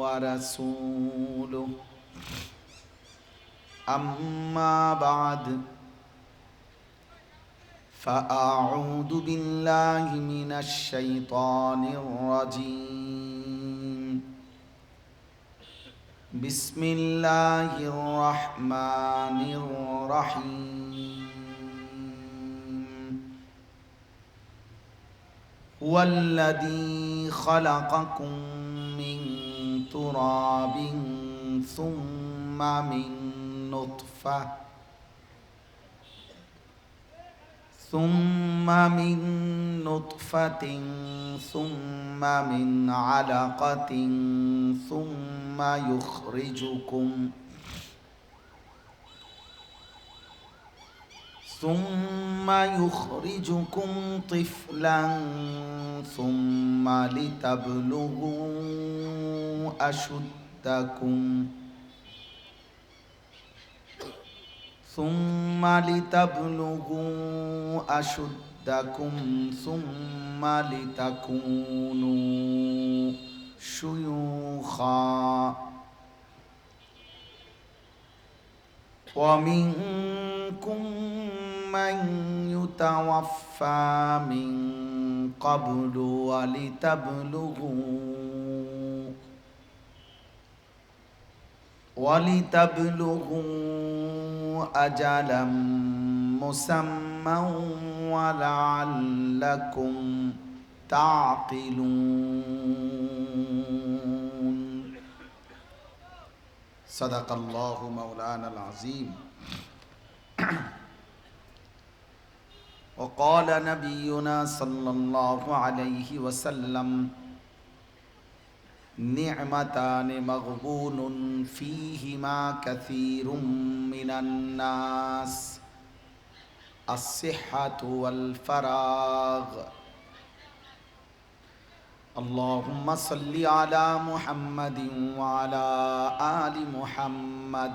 ورسوله. أما بعد فأعوذ بالله من الشيطان الرجيم. بسم الله الرحمن الرحيم. هو الذي خلقكم تراب ثم من نطفة ثم من نطفة ثم من علقة ثم يخرجكم ثم يخرجكم طفلا ثم لتبلغوا أشدكم ثم لتبلغوا أشدكم ثم لتكونوا شيوخا. ومنكم من يتوفى من قبل ولتبلغوا ولتبلغوا أجلا مسمى ولعلكم تعقلون. صدق الله مولانا العظيم. وقال نبينا صلى الله عليه وسلم نعمتان مغبون فيهما كثير من الناس الصحة والفراغ. اللهم صل على محمد وعلى آل محمد.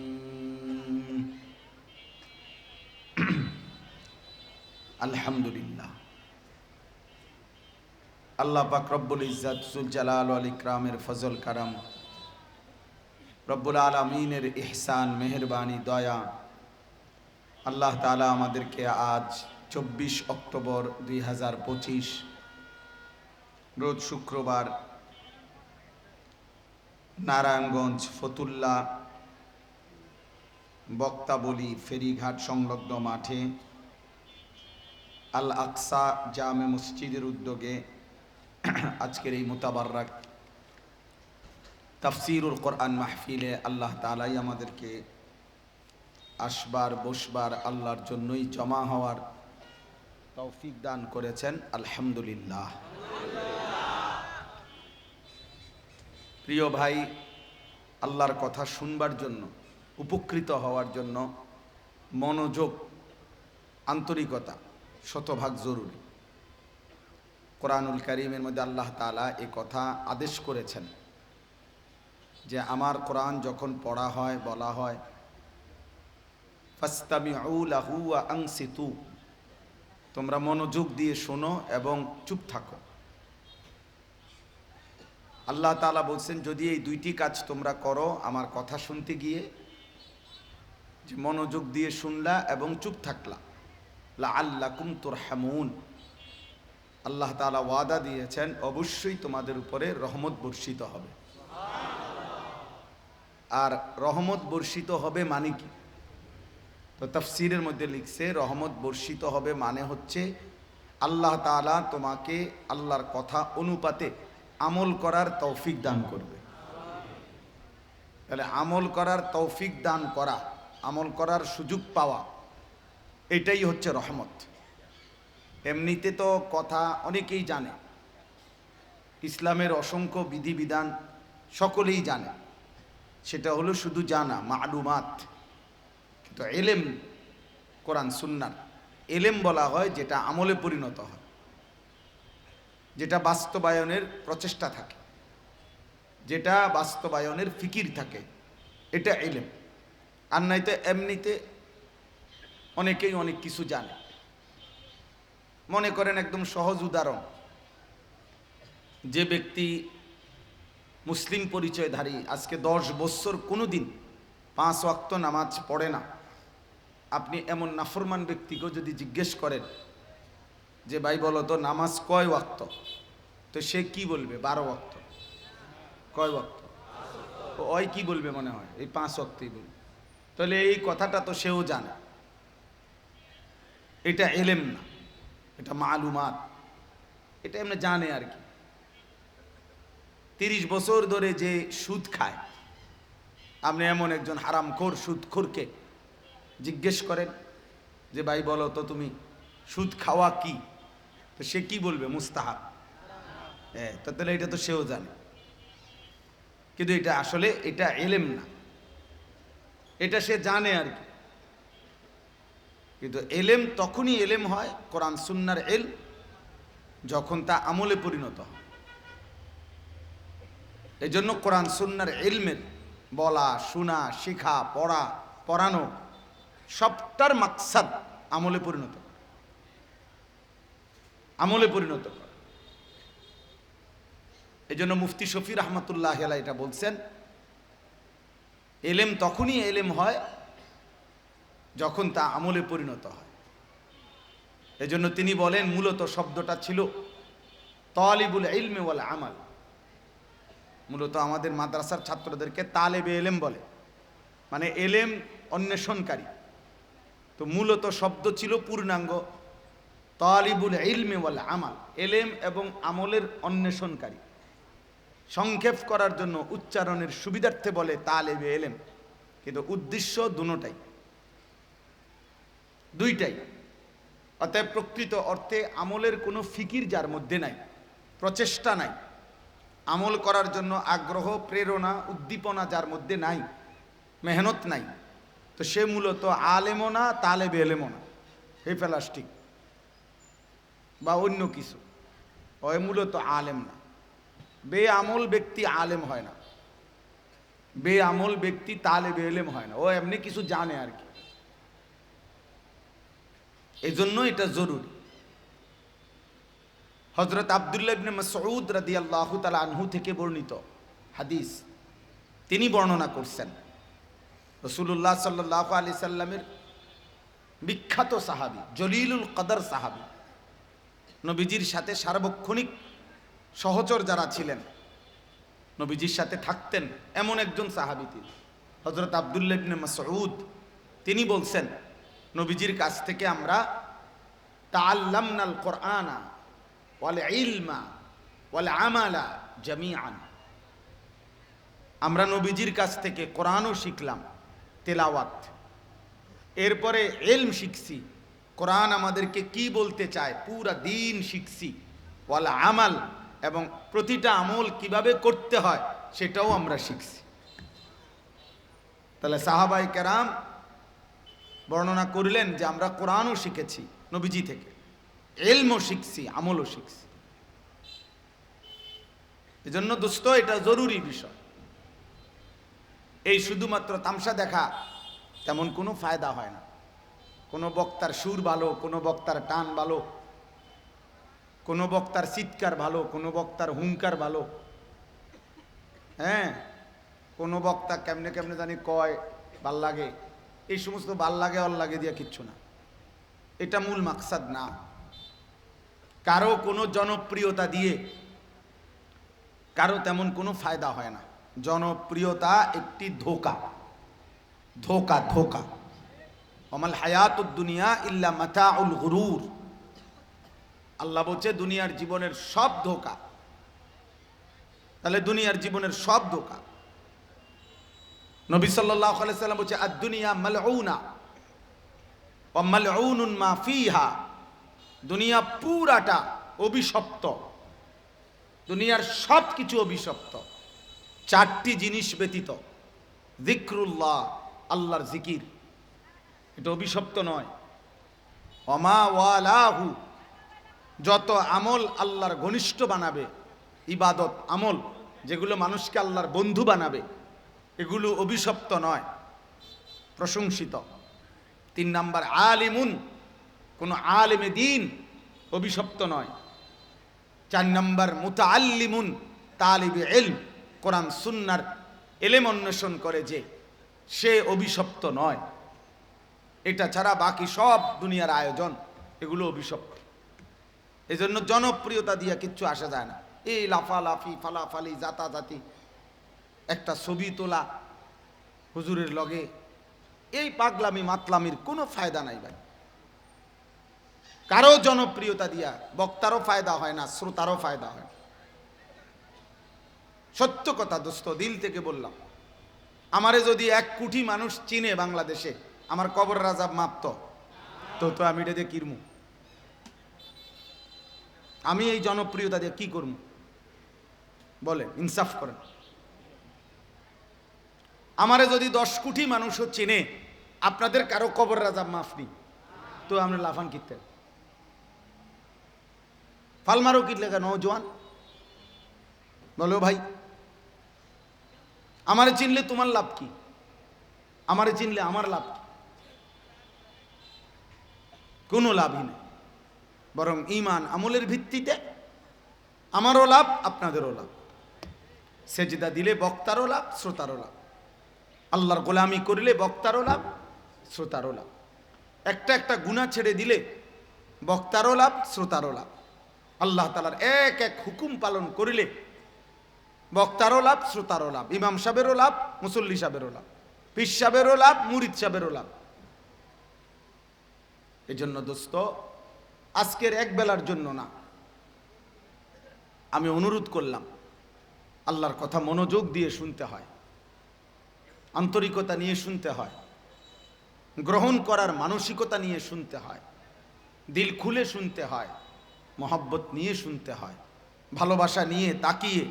আলহামদুলিল্লাহ। আল্লাহ পাক রব্বুল ইজাতুল জালাল আল ইকরামের ফজল কারাম, রব্বুল আলমিনের ইহসান, মেহরবানি, দয়া, আল্লাহ তালা আমাদেরকে আজ চব্বিশ অক্টোবর দুই হাজার পঁচিশ, রোজ শুক্রবার নারায়ণগঞ্জ ফতুল্লা বক্তাবলী ফেরিঘাট সংলগ্ন মাঠে আল আকসা জামে মসজিদের উদ্যোগে আজকের এই মোতাবাররাক তাফসিরুল কোরআন মাহফিলে আল্লাহ তালাই আমাদেরকে আসবার, বসবার, আল্লাহর জন্যই জমা হওয়ার তৌফিক দান করেছেন। আলহামদুলিল্লাহ। প্রিয় ভাই, আল্লাহর কথা শুনবার জন্য, উপকৃত হওয়ার জন্য মনোযোগ, আন্তরিকতা শতভাগ জরুরি। কোরআনুল করিমের মধ্যে আল্লাহ তালা এ কথা আদেশ করেছেন যে আমার কোরআন যখন পড়া হয়, বলা হয় তোমরা মনোযোগ দিয়ে শোনো এবং চুপ থাকো। আল্লাহ তাআলা বলছেন, যদি এই দুইটি কাজ তোমরা করো, আমার কথা শুনতে গিয়ে, যে মনোযোগ দিয়ে শুনলা এবং চুপ থাকলা। লা আল্লাকুম তুরহামুন। আল্লাহ তাআলা ওয়াদা দিয়েছেন, অবশ্যই তোমাদের উপরে রহমত বর্ষিত হবে। আর রহমত বর্ষিত হবে মানে কি? তো তফসিরের মধ্যে লিখছে, রহমত বর্ষিত হবে মানে হচ্ছে আল্লাহ তাআলা তোমাকে আল্লাহর কথা অনুপাতে আমল করার তৌফিক দান করবে। তাহলে আমল করার তৌফিক দান করা, আমল করার সুযোগ পাওয়া এটাই হচ্ছে রহমত। এমনিতে তো কথা অনেকেই জানে। ইসলামের অসংখ্য বিধিবিধান সকলেই জানে। সেটা হলো শুধু জানা, মালুমাত। কিন্তু এলেম কোরআন সুন্নার এলেম বলা হয় যেটা আমলে পরিণত হয়। যেটা বাস্তবায়নের প্রচেষ্টা থাকে। যেটা বাস্তবায়নের ফিকির থাকে। এটা এলেম। আর নাইতে এমনিতে অনেকেই অনেক কিছু জানে। মনে করেন একদম সহজ উদাহরণ। যে ব্যক্তি মুসলিম পরিচয়ধারী, আজকে দশ বৎসর কোনো দিন পাঁচ ওয়াক্ত নামাজ পড়ে না। আপনি এমন নাফরমান ব্যক্তিকেও যদি জিজ্ঞেস করেন যে, ভাই, বলো তো নামাজ কয় ওয়াক্ত? তো সে কি বলবে? বারো ওয়াক্ত। কয় ও, ওই কি বলবে মনে হয়? এই পাঁচ ওয়াক্তই বলবে। তাহলে এই কথাটা তো সেও জানে। এটা এলেম না, এটা মালুমাত। এটা এমনি জানে আর কি। তিরিশ বছর ধরে যে সুদ খায়, আপনি এমন একজন হারামখোর সুদখোরকে জিজ্ঞেস করেন যে, ভাই, বলো তো তুমি সুদ খাওয়া কি? তো সে কি বলবে? মুস্তাহাব। হ্যাঁ তাহলে এটা তো সেও জানে। কিন্তু এটা আসলে এটা এলেম না। এটা সে জানে আর কি। কিন্তু এলেম তখনই এলেম হয় কোরআন সুন্নার এল যখন তা আমলে পরিণত হয়। এই জন্য কোরআন সুন্নার এলমের বলা, শোনা, শেখা, পড়া, পড়ানো সবটার মাকসাদ আমলে পরিণত আমলে পরিণত এই জন্য মুফতি শফি রহমতুল্লাহ এটা বলছেন, এলেম তখনই এলেম হয় যখন তা আমলে পরিণত হয়। এজন্য তিনি বলেন, মূলত শব্দটা ছিল তালিবুল ইলমে ওয়াল আমাল। মূলত আমাদের মাদ্রাসার ছাত্রদেরকে তালেবে এলেম বলে। মানে এলেম অন্বেষণকারী। তো মূলত শব্দ ছিল পূর্ণাঙ্গ তালিবুল ইলমে ওয়াল আমাল, এলেম এবং আমলের অন্বেষণকারী। সংক্ষেপ করার জন্য উচ্চারণের সুবিধার্থে বলে তালেবে এলেম। কিন্তু উদ্দেশ্য দুটাই দুইটাই। অতএব প্রকৃত অর্থে আমলের কোনো ফিকির যার মধ্যে নাই, প্রচেষ্টা নাই। আমল করার জন্য আগ্রহ, প্রেরণা, উদ্দীপনা যার মধ্যে নাই, মেহনত নাই। তো সে মূলত আলেমো না তালে এলেমও না। হে প্লাস্টিক বা অন্য কিছু। ও মূলত আলেম না। বে আমল ব্যক্তি আলেম হয় না। বে আমল ব্যক্তি তালে বেলেম হয় না। ও এমনি কিছু জানে আর কি। এই জন্য এটা জরুরি। হজরত আবদুল্লাহ ইবনে মাসউদ রাদিয়াল্লাহু তাআলা আনহু থেকে বর্ণিত হাদিস। তিনি বর্ণনা করছেন রসুল্লাহ সাল্লাহ আলি সাল্লামের বিখ্যাত সাহাবি, জলিলুল কদর সাহাবি। নবীজির সাথে সার্বক্ষণিক সহচর যারা ছিলেন, নবীজির সাথে থাকতেন এমন একজন সাহাবি তিনি। হজরত আবদুল্লাহ ইবনে মাসউদ, তিনি বলছেন নবীজির কাছ থেকে আমরা তাল্লামনাল কোরআনা ওয়াল ইলমা ওয়াল আমালা জামিআন। আমরা নবীজির কাছ থেকে কোরআনও শিখলাম, তেলাওয়াত। এরপরে এলম শিখছি, কোরআন আমাদেরকে কি বলতে চায় পুরা দিন শিখছি, ওয়াল আমাল এবং প্রতিটা আমল কীভাবে করতে হয় সেটাও আমরা শিখছি। তাহলে সাহাবাই কেরাম বর্ণনা করলেন যে আমরা কোরআনও শিখেছি নবীজি থেকে। এলমও শিখছি, আমলও শিখছি। এজন্য দোস্ত, এটা জরুরি বিষয়। এই শুধুমাত্র তামসা দেখা তেমন কোনো ফায়দা হয় না। কোনো বক্তার সুর ভালো, কোনো বক্তার টান ভালো, কোনো বক্তার চিৎকার ভালো, কোনো বক্তার হুঙ্কার ভালো। হ্যাঁ কোনো বক্তা কেমনে কেমনে জানি কয়, ভালো লাগে। এই সমস্ত ভালো লাগে, অল লাগে দিয়া কিচ্ছু না। এটা মূল মাকসাদ না। কারও কোনো জনপ্রিয়তা দিয়ে কারও তেমন কোনো ফায়দা হয় না। জনপ্রিয়তা একটি ধোকা। ধোকা ধোকা। অমাল হায়াতুদ দুনিয়া ইল্লা মাথা উল গুরুর। আল্লাহ বলছে, দুনিয়ার জীবনের সব ধোকা। তাহলে দুনিয়ার জীবনের সব ধোকা। নবী সাল্লাম বলছে আদ দুনিয়া মালউনা ওয়া মালউনুন মা দুনিয়া পুরাটা অভিশপ্ত। দুনিয়ার সব কিছু অভিশপ্ত। চারটি জিনিস ব্যতীত। জিক্রুল্লাহ আল্লাহর জিকির। এটা অভিশপ্ত নয়। অমা ওয়ালাহু, যত আমল আল্লাহর ঘনিষ্ঠ বানাবে, ইবাদত আমল, যেগুলো মানুষকে আল্লাহর বন্ধু বানাবে। এগুলো অভিশপ্ত নয়, প্রশংসিত। তিন নাম্বার, আলিমুন, কোনো আলেমে দিন অভিশপ্ত নয়। চার নাম্বার মুতা মুতাআল্লিমুন, তালিবে এলম কোরআন, সুন্নার এলেম অন্বেষণ করে যে সে অভিশপ্ত নয়। এটা ছাড়া বাকি সব দুনিয়ার আয়োজন, এগুলো অভিশপ্ত। এজন্য জনপ্রিয়তা দিয়ে কিচ্ছু আসা যায় না। এই লাফালাফি, ফালাফালি, জাতাজাতি একটা ছবি তোলা হুজুরের লগে, এই পাগলামি মাতলামির কোনো ফায়দা নাই ভাই। কারও জনপ্রিয়তা দিয়া বক্তারও ফায়দা হয় না, শ্রোতারও ফায়দা হয় সত্য কথা দোস্ত, দিল থেকে বললাম। আমারে যদি এক কোটি মানুষ চিনে বাংলাদেশে, আমার কবর রাজাব মাপত তো। তো আমি এটা দিয়ে কিরমু? আমি এই জনপ্রিয়তা দিয়ে কি করব বলেন, ইনসাফ করেন। আমারে যদি দশ কোটি মানুষও চেনে, আপনাদের কারও কবর রাজাব মাফ নেই। তো আমরা লাফান কিনতেন ফালমারও কিনলে কেন জোয়ান? বলো ভাই, আমারে চিনলে তোমার লাভ কি? আমারে চিনলে আমার লাভ কি? কোনো লাভই নেই। বরং ইমান আমলের ভিত্তিতে আমারও লাভ, আপনাদেরও লাভ। সেজদা দিলে বক্তারও লাভ, শ্রোতারও লাভ। আল্লাহর গোলামি করলে বক্তারও লাভ, শ্রোতারও লাভ। একটা একটা গুণা ছেড়ে দিলে বক্তারও লাভ, শ্রোতারও লাভ। আল্লাহ তালার এক এক হুকুম পালন করিলে বক্তারও লাভ, শ্রোতারও লাভ। ইমাম সাহেবেরও লাভ, মুসল্লি সাহেবেরও লাভ। পিস সাহেবেরও লাভ, মুরিদ সাহেবেরও লাভ। এই জন্য দোস্ত, আজকের এক বেলার জন্য না, আমি অনুরোধ করলাম, আল্লাহর কথা মনোযোগ দিয়ে শুনতে হয়। আন্তরিকতা নিয়ে শুনতে হয়। গ্রহণ করার মানসিকতা নিয়ে শুনতে হয়। দিল খুলে শুনতে হয়। মহব্বত নিয়ে শুনতে হয়। ভালোবাসা নিয়ে তাকিয়ে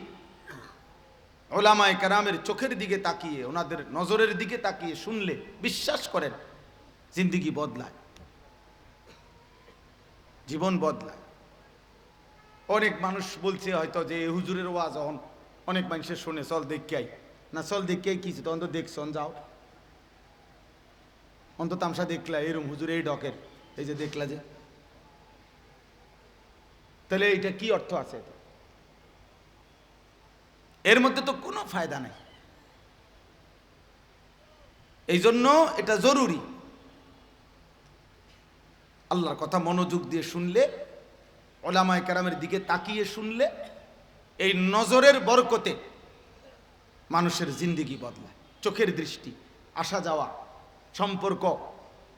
ওলামায় কারামের চোখের দিকে তাকিয়ে, ওনাদের নজরের দিকে তাকিয়ে শুনলে বিশ্বাস করেন, জিন্দিগি বদলায়। জীবন বদলায়। অনেক মানুষ বলছে হয়তো যে, হুজুরের ওয়াজ অনেক মানুষের শুনে, চল দেখিয়াই না চল দেখিয়াই কি তখন তো দেখছন যাও। অন্ত তামসা দেখলা এরম হুজুর, এই ডকের এই যে দেখলা যে। তাহলে এইটা কি অর্থ আছে? এর মধ্যে তো কোনো ফায়দা নেই। এই জন্য এটা জরুরি। আল্লাহর কথা মনোযোগ দিয়ে শুনলে, ওলামায় কারামের দিকে তাকিয়ে শুনলে, এই নজরের বরকতে মানুষের জিন্দিগি বদলায়। চোখের দৃষ্টি, আসা যাওয়া, সম্পর্ক,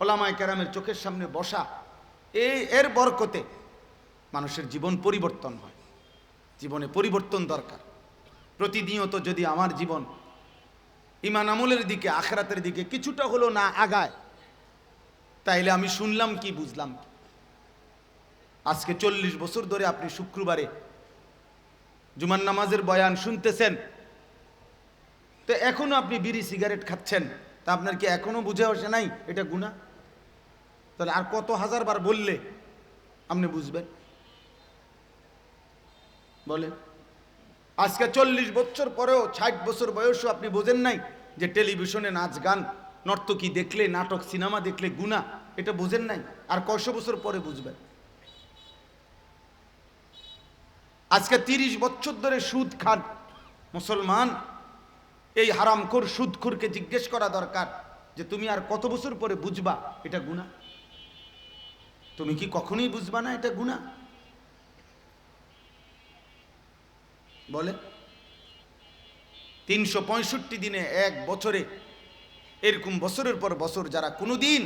ওলামায় কেরামের চোখের সামনে বসা, এই এর বরকতে মানুষের জীবন পরিবর্তন হয়। জীবনে পরিবর্তন দরকার। প্রতিনিয়ত যদি আমার জীবন ইমান আমলের দিকে, আখরাতের দিকে কিছুটা হলো না আগায়, তাইলে আমি শুনলাম কি, বুঝলাম? আজকে চল্লিশ বছর ধরে আপনি শুক্রবারে জুমান নামাজের বয়ান শুনতেছেন তো এখনও আপনি বিড়ি, সিগারেট খাচ্ছেন, তা আপনার কি এখনও বুঝে আসে নাই? এটা গুণা তাহলে আর কত হাজার বার বললে আপনি বুঝবেন? বলে আজকে চল্লিশ বছর পরেও, ষাট বছর বয়সও আপনি বোঝেন নাই যে টেলিভিশনে নাচ, গান, নর্তকী দেখলে, নাটক, সিনেমা দেখলে গুণা এটা বোঝেন নাই? আর কয়শো বছর পরে বুঝবেন? আজকে তিরিশ বছর ধরে সুদ খান, মুসলমান এই হারামখোর সুদখোরকে জিজ্ঞেস করা দরকার যে তুমি আর কত বছর পরে বুঝবা এটা গুণা তুমি কি কখনোই বুঝবা না এটা গুণা বলে, তিনশো পঁয়ষট্টি দিনে এক বছরে, এরকম বছরের পর বছর যারা কোনোদিন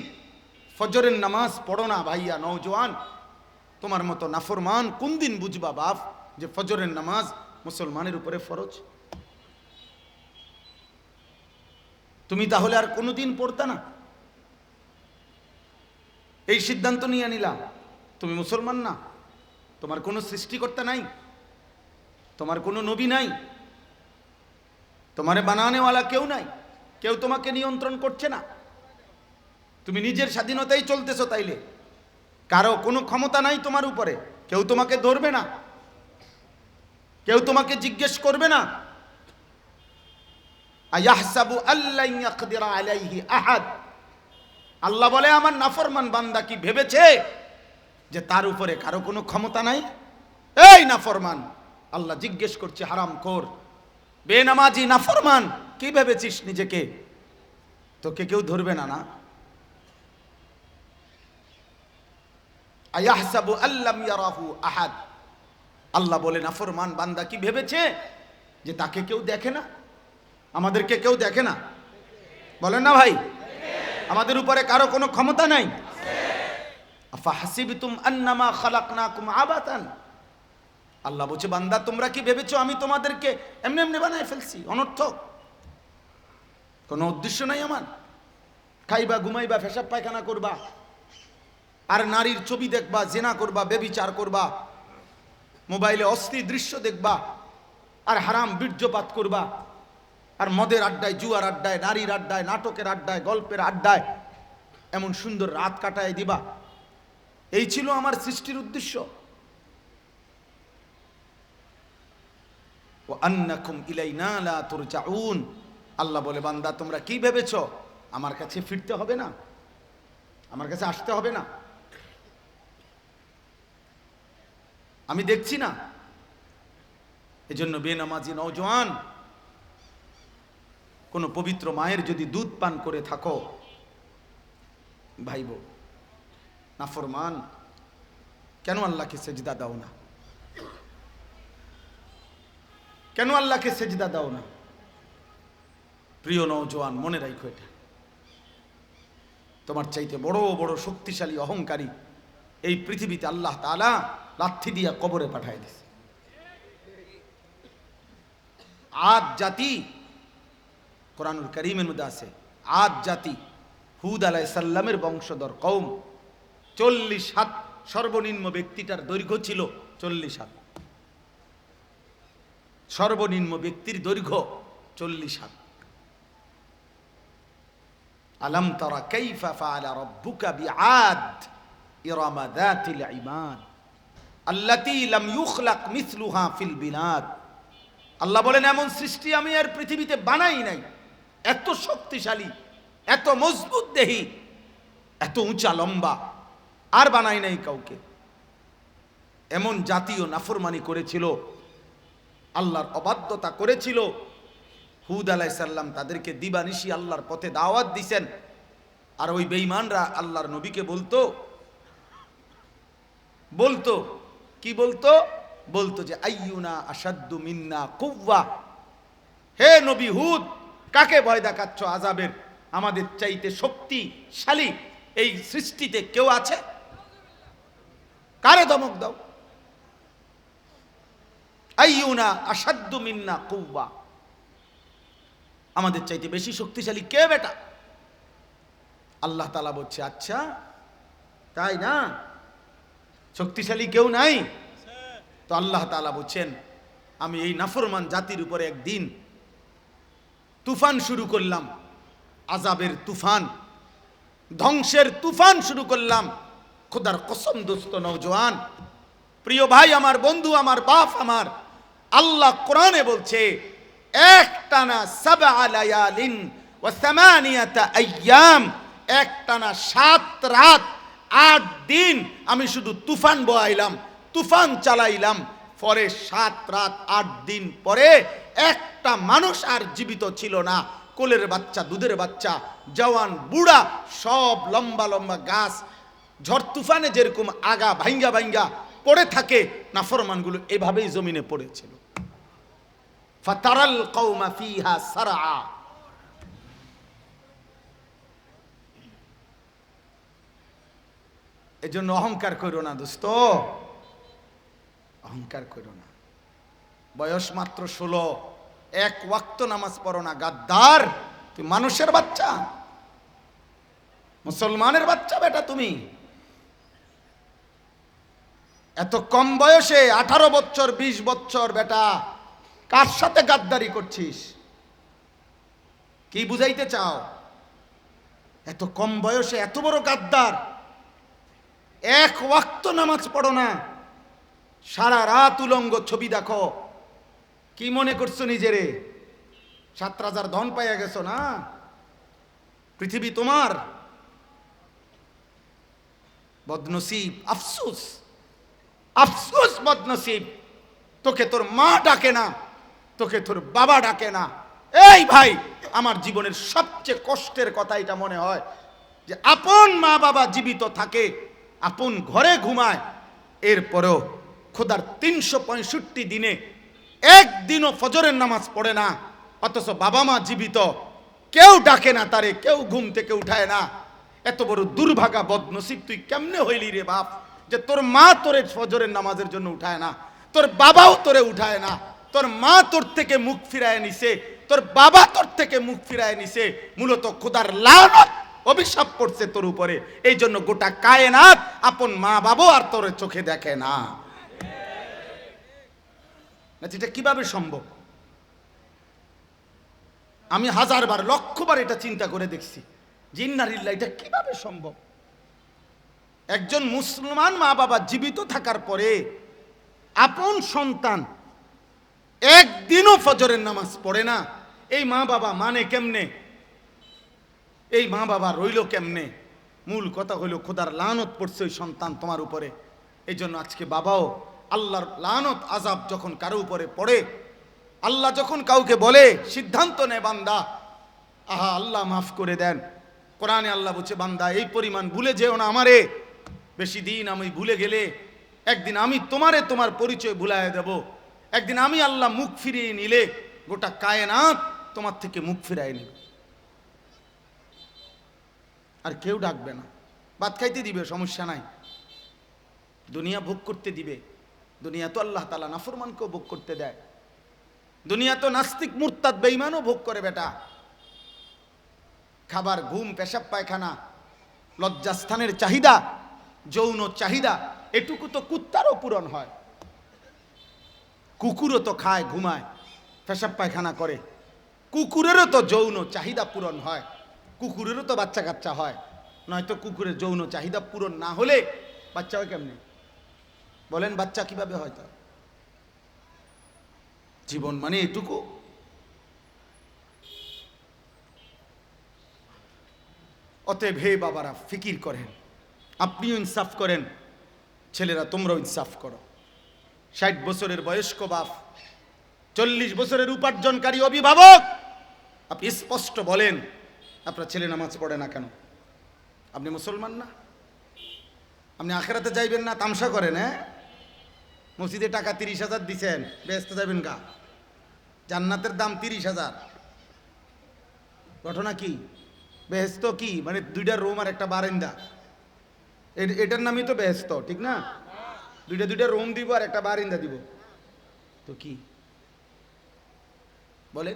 ফজরের নামাজ পড়ো না ভাইয়া নৌজওয়ান তোমার মতো নাফরমান কোন দিন বুঝবা বাপ যে ফজরের নামাজ মুসলমানের উপরে ফরজ? তুমি তাহলে আর কোনোদিন পড়তা না। এই সিদ্ধান্ত নিয়ে নিলাম। তুমি মুসলমান না। তোমার কোনো সৃষ্টিকর্তা নাই। তোমার কোনো নবী নাই। তোমারে বানানেওয়ালা কেউ নাই। কেউ তোমাকে নিয়ন্ত্রণ করছে না। তুমি নিজের স্বাধীনতাই চলতেছো তাইলে। কারও কোনো ক্ষমতা নাই তোমার উপরে। কেউ তোমাকে ধরবে না। কেউ তোমাকে জিজ্ঞেস করবে না। আয়াহসাবু আল্লাহ ইয়াকদিরা আলাইহি আহাদ। আল্লাহ বলে, আমার নাফরমান বান্দা কি ভেবেছে যে তার উপরে কারও কোনো ক্ষমতা নাই? এই নাফরমান, আল্লাহ জিজ্ঞেস করছে, হারাম খোর, বেনামাজি নাফরমান, কি ভেবেছিস নিজেকে? তোকে কেউ ধরবে না না? আয়াহসাবু আল্লাম ইয়ারাহু আহাদ। আল্লাহ বলে, নাফরমান বান্দা কি ভেবেছে যে তাকে কেউ দেখে না? আমাদেরকে কেউ দেখে না। বলেন না ভাই। আমাদের উপরে কারও কোনো ক্ষমতা নাই। আফা হাসিবিতুম আন্নামা খালাকনাকুম আবাতান। আল্লাহ বলছে, বান্দা, তোমরা কি ভেবেছো আমি তোমাদেরকে এমনি এমনি বানায় ফেলছি? অনর্থক। কোনো উদ্দেশ্য নাই আমার। খাইবা, ঘুমাইবা ফেসাব পায়খানা করবা, আর নারীর ছবি দেখবা, জেনা করবা বেবিচার করবা, মোবাইলে অস্থির দৃশ্য দেখবা, আর হারাম বীর্যপাত করবা। আর মদের আড্ডায়, জুয়ার আড্ডায়, নারীর আড্ডায়, নাটকের আড্ডায়, গল্পের আড্ডায় এমন সুন্দর রাত কাটায় দিবা। এই ছিল আমার সৃষ্টির উদ্দেশ্য। ও আন্নাকুম ইলাইনা লা তুরজাউন। আল্লাহ বলে, বান্দা, তোমরা কি ভেবেছ? আমার কাছে ফিরতে হবে না। আমার কাছে আসতে হবে না। আমি দেখছি না। এজন্য বেনামাজি নওজোয়ান কোনো পবিত্র মায়ের যদি দুধ পান করে থাকো, ভাইব, নাফরমান, কেন আল্লাহকে সেজদা দাও না? কেন আল্লাহকে সেজদা দাও না? প্রিয় নৌজওয়ান মনে রাখো এটা। তোমার চাইতে বড় বড় শক্তিশালী, অহংকারী এই পৃথিবীতে আল্লাহ তালা লাথি দিয়া কবরে পাঠায় দিছে। আদ জাতি কোরআনুল করিমের মধ্যে আছে, আদ জাতি, হুদ আলাই সাল্লামের বংশধর কৌম চল্লিশ হাত সর্বনিম্ন ব্যক্তিটার দৈর্ঘ্য ছিল চল্লিশ হাত। সর্বনিম্ন ব্যক্তির দৈর্ঘ্য চল্লিশ হাত। আলম তারা কাইফা ফিল বিলাদ। আল্লাহ বলেন, এমন সৃষ্টি আমি আর পৃথিবীতে বানাই নাই। এত শক্তিশালী, এত মজবুত দেহি, এত উঁচা লম্বা, আর বানাই নাই কাউকে। এমন জাতীয় নাফরমানি করেছিল, আল্লাহর অবাধ্যতা করেছিল, হুদ আলাই সাল্লাম তাদেরকে দিবানিশি আল্লাহর পথে দাওয়াত দিছেন, আর ওই বেঈমানরা আল্লাহর নবীকে বলতো বলতো, কি বলতো? বলতো যে, আইয়ুনা আসাদ্দু মিন্না কুব্বা হে নবী হুদ কাকে ভয় দেখাচ্ছ আজাবের? আমাদের চাইতে শক্তিশালী এই সৃষ্টিতে কেউ আছে? কারে দমক দাও? আইয়ুনা আসাদ্দু মিন্না কুব্বা আমাদের চাইতে বেশি শক্তিশালী কে বেটা? আল্লাহ তালা বলছে আচ্ছা তাই না? শক্তিশালী কেউ নাই? তো আল্লাহ তালা বলছেন, আমি এই নাফরমান জাতির উপরে একদিন তুফান শুরু করলাম। আজাবের তুফান। ধ্বংসের তুফান শুরু করলাম। খোদার কসম দোস্ত নৌজওয়ান প্রিয় ভাই আমার, বন্ধু আমার, বাপ আমার, আল্লাহ কোরআনে বলছে, একটানা সাবা লায়ালিন ওয়া সামানিয়াতা আইয়াম একটানা সাত রাত, আট দিন আমি শুধু তুফান বয়াইলাম তুফান চালাইলাম। পরে সাত রাত, আট দিন পরে একটা মানুষ আর জীবিত ছিল না। কোলের বাচ্চা, দুধের বাচ্চা, জওয়ান, বুড়া, সব লম্বা লম্বা গাছ, ঝড় তুফানে যেরকম আগা ভাইঙ্গা ভাইঙ্গা পড়ে থাকে, নাফরমানগুলো এভাবেই জমিনে পড়েছিল। ফাতারাল সারআ এজন্য অহংকার করো না দোস্ত। অহংকার করো না। বয়স মাত্র ষোলো। এক ওয়াক্ত নামাজ পড়ো না। গাদ্দার, তুই মানুষের বাচ্চা। মুসলমানের বাচ্চা বেটা তুমি। এত কম বয়সে আঠারো বছর, বিশ বছর বেটা, কার সাথে গাদ্দারি করছিস? কি বুঝাইতে চাও? এত কম বয়সে এত বড় গাদ্দার। এক ওয়াক্ত নামাজ পড়ো না। সারা রাত উলঙ্গ ছবি দেখো। কি মনে করছ নিজেরে? সাত রাজার ধন পাইয়া গেছো না? পৃথিবী তোমার। বদনসিব, আফসুস। আফসুস বদনসিব। তোকে তোর মা ডাকে না, তোকে তোর বাবা ডাকে না। এই ভাই, আমার জীবনের সবচেয়ে কষ্টের কথা এটা মনে হয় যে আপন মা বাবা জীবিত থাকে, আপন ঘরে ঘুমায়, এরপরেও খোদার তিনশো পঁয়ষট্টি দিনে একদিনও ফজরের নামাজ পড়ে না। অথচ বাবা মা জীবিত। কেউ ডাকে না তারে, কেউ ঘুম থেকে উঠায় না। এত বড় দুর্ভাগা বদনসিব তুই কেমনে হইলি রে বাপ? যে তোর মা তোরে ফজরের নামাজের জন্য উঠায় না। তোর বাবাও তোরে উঠায় না। তোর মা তোর থেকে মুখ ফিরায় নিছে। তোর বাবা তোর থেকে মুখ ফিরায় নিছে। মূলত খোদার লানত অভিশাপ করছে তোর উপরে। এই জন্য গোটা কায়নাত আপন মা বাবা আর তোর চোখে দেখে না। এটা কীভাবে সম্ভব? আমি হাজারবার, লক্ষবার এটা চিন্তা করে দেখছি। জিন্নারিল্লা এটা কীভাবে সম্ভব? একজন মুসলমান মা বাবা জীবিত থাকার পরে আপন সন্তান একদিনও ফজরের নামাজ পড়ে না। এই মা বাবা মানে কেমনে? এই মা বাবা রইল কেমনে? মূল কথা হইল, খোদার লানত পড়ছে ওই সন্তান তোমার উপরে। এই জন্য আজকে বাবাও আল্লাহর লানত আজাব যখন কারও উপরে পড়ে, আল্লাহ যখন কাউকে বলে, সিদ্ধান্ত নেয় বান্দা। আহা, আল্লাহ মাফ করে দেন। কোরআনে আল্লাহ বলছে, বান্দা, এই পরিমাণ ভুলে যেও না আমারে। বেশি দিন আমি ভুলে গেলে, একদিন আমি তোমারে তোমার পরিচয় ভুলায় দেব। একদিন আমি আল্লাহ মুখ ফিরিয়ে নিলে, গোটা কায়নাত তোমার থেকে মুখ ফিরায় নেবে। আর কেউ ডাকবে না। ভাত খাইতে দিবে, সমস্যা নাই। দুনিয়া ভোগ করতে দিবে। দুনিয়া তো আল্লাহ তালা নাফরমানকেও ভোগ করতে দেয়। দুনিয়া তো নাস্তিক, মুরতাদ বেইমানও ভোগ করে বেটা। খাবার, ঘুম, পেশাব, পায়খানা, লজ্জাস্থানের চাহিদা, যৌন চাহিদা, এটুকু তো কুত্তারও পূরণ হয়। কুকুরও তো খায়, ঘুমায়, পেশাব, পায়খানা করে। কুকুরেরও তো যৌন চাহিদা পূরণ হয়। কুকুরেরও তো বাচ্চা কাচ্চা হয়। নয়তো কুকুরের যৌন চাহিদা পূরণ না হলে বাচ্চা হয় কেমনি? বলেন, বাচ্চা কীভাবে হয় তা জীবন মানে এটুকু। অতএব হে বাবারা, ফিকির করেন, আপনিও ইনসাফ করেন, ছেলেরা তোমরাও ইনসাফ করো। ষাট বছরের বয়স্ক বাপ, চল্লিশ বছরের উপার্জনকারী অভিভাবক, আপনি স্পষ্ট বলেন, আপনার ছেলে নামাজ পড়ে না কেন? আপনি মুসলমান না? আপনি আখেরাতে যাইবেন না, তামসা করেন হ্যাঁ? মসজিদে টাকা তিরিশ হাজার দিছেন, ব্যস্ত যাবেন গা। জান্নাতের দাম তিরিশ হাজার। ঘটনা কি? বেহেস্ত কি? মানে দুইটা রুম আর একটা বারান্দা। এটার নামই তো বেহেস্ত ঠিক না? দুইটা দুইটা রুম দিব আর একটা বারিন্দা দিব। তো কি? বলে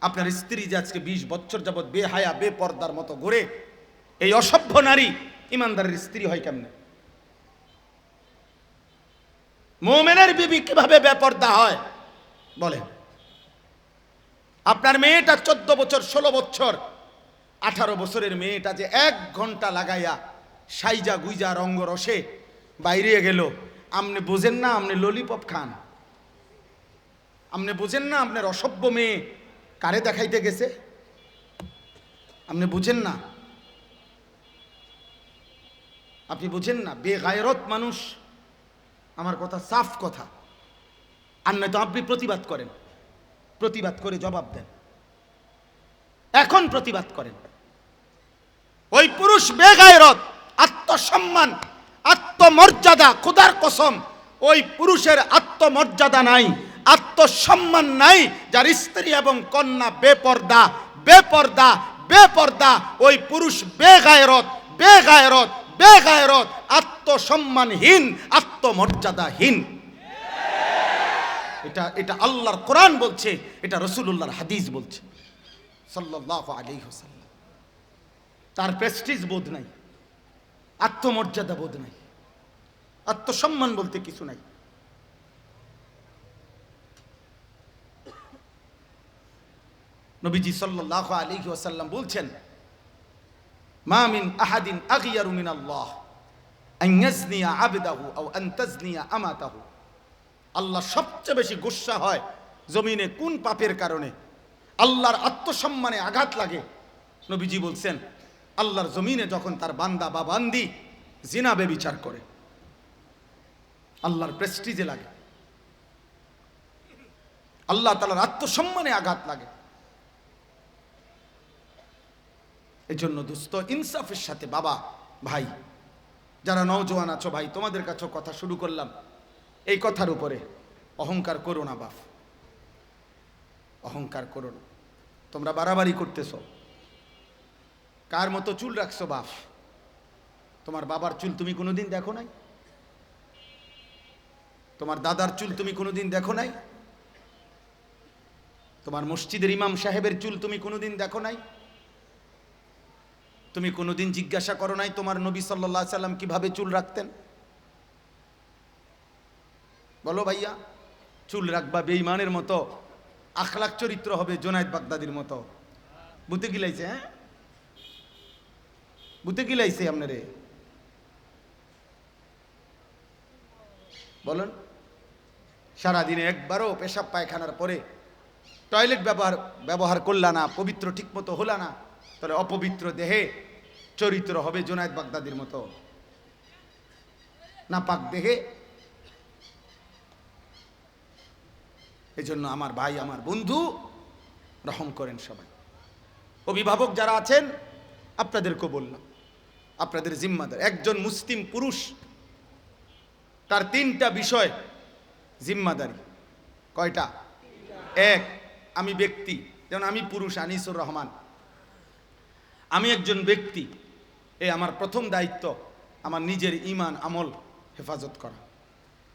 আপনার স্ত্রী যে আজকে বিশ বছর যাবৎ বেহায়া, বেপর্দার মতো ঘুরে, এই অসভ্য নারী, ইমানদারের স্ত্রী হয় কেমনে? মোমেনের বিবি কীভাবে বেপর্দা হয়? বলে আপনার মেয়েটা চোদ্দ বছর, ষোলো বছর, আঠারো বছরের মেয়েটা যে এক ঘণ্টা লাগাইয়া সাইজা গুইজা রঙ্গ রসে বাইরে গেল আপনি বোঝেন না আপনি ললিপপ খান? আপনি বোঝেন না আপনার অসভ্য মেয়ে কারে দেখাইতে গেছে? আপনি বুঝেন না? আপনি বুঝেন না, বেগায়রত মানুষ আমার কথা সাফ কথা। আর নয়তো আপনি প্রতিবাদ করেন। প্রতিবাদ করে জবাব দেন। এখন প্রতিবাদ করেন। ওই পুরুষ বেগায়রত আত্মসম্মান, আত্মমর্যাদা খুদার কসম। ওই পুরুষের আত্মমর্যাদা নাই, আত্মসম্মান নাই, যার স্ত্রী এবং কন্যা বেপর্দা বেপর্দা বেপর্দা। ওই পুরুষ বেগায়রত বেগায়রত বেগায়রত, আত্মসম্মানহীন, আত্মমর্যাদাহীন। এটা এটা আল্লাহর কোরআন বলছে, এটা রসুল্লাহর হাদিস বলছে। সাল্লাল্লাহু আলাইহি ওয়াসাল্লাম। তার প্রেস্টিজ বোধ নাই, আত্মমর্যাদা বোধ নাই, আত্মসম্মান বলতে কিছু নাই। নবীজি সাল্লাল্লাহু আলাইহি ওয়াসাল্লাম বলছেন মা মিন আহাদিন আগিয়ারু মিন আল্লাহ আন ইয়াজনিয়া আবদাহু আও আন আমাতাহু আল্লাহ সবচেয়ে বেশি গুসা হয় জমিনে কোন পাপের কারণে? আল্লাহর আত্মসম্মানে আঘাত লাগে। নবীজি বলছেন, আল্লাহর জমিনে যখন তার বান্দা বা বান্দি জিনাবে বিচার করে, আল্লাহর প্রেস্টিজে লাগে। আল্লাহ তালার আত্মসম্মানে আঘাত লাগে। এই জন্য দুস্থ ইনসাফের সাথে, বাবা, ভাই, যারা নওজোয়ান আছো ভাই, তোমাদের কাছেও কথা শুরু করলাম। এই কথার উপরে, অহংকার করো না, বাপ। অহংকার করো না। তোমরা বাড়াবাড়ি করতেছ। কার মতো চুল রাখছো, বাপ? তোমার বাবার চুল তুমি কোনোদিন দেখো নাই? তোমার দাদার চুল তুমি কোনোদিন দেখো নাই? তোমার মসজিদের ইমাম সাহেবের চুল তুমি কোনোদিন দেখো নাই? তুমি কোনোদিন জিজ্ঞাসা করো নাই তোমার নবী সাল্লাহ সাল্লাম কীভাবে চুল রাখতেন? বলো ভাইয়া, চুল রাখবা বেইমানের মতো আখলাক চরিত্র হবে জোনায়দ বাগদাদির মতো। বুতে গিলাইছে হ্যাঁ? বুতে গিলাইছে আপনারে? বলুন। সারাদিনে একবারও পেশাব পায়খানার পরে টয়লেট ব্যবহার ব্যবহার করলা না, পবিত্র ঠিকমতো হলা না। তাহলে অপবিত্র দেহে চরিত্র হবে জোনায়দ বাগদাদির মতো। না পাক দেহে। এই জন্য আমার ভাই, আমার বন্ধু রহম করেন সবাই। অভিভাবক যারা আছেন আপনাদেরকেও বললাম আপনাদের জিম্মাদার। একজন মুসলিম পুরুষ, তার তিনটা বিষয় জিম্মাদারি। কয়টা? এক, আমি ব্যক্তি। যেমন আমি পুরুষ, আনিসুর রহমান। আমি একজন ব্যক্তি। এ আমার প্রথম দায়িত্ব আমার নিজের ইমান আমল হেফাজত করা।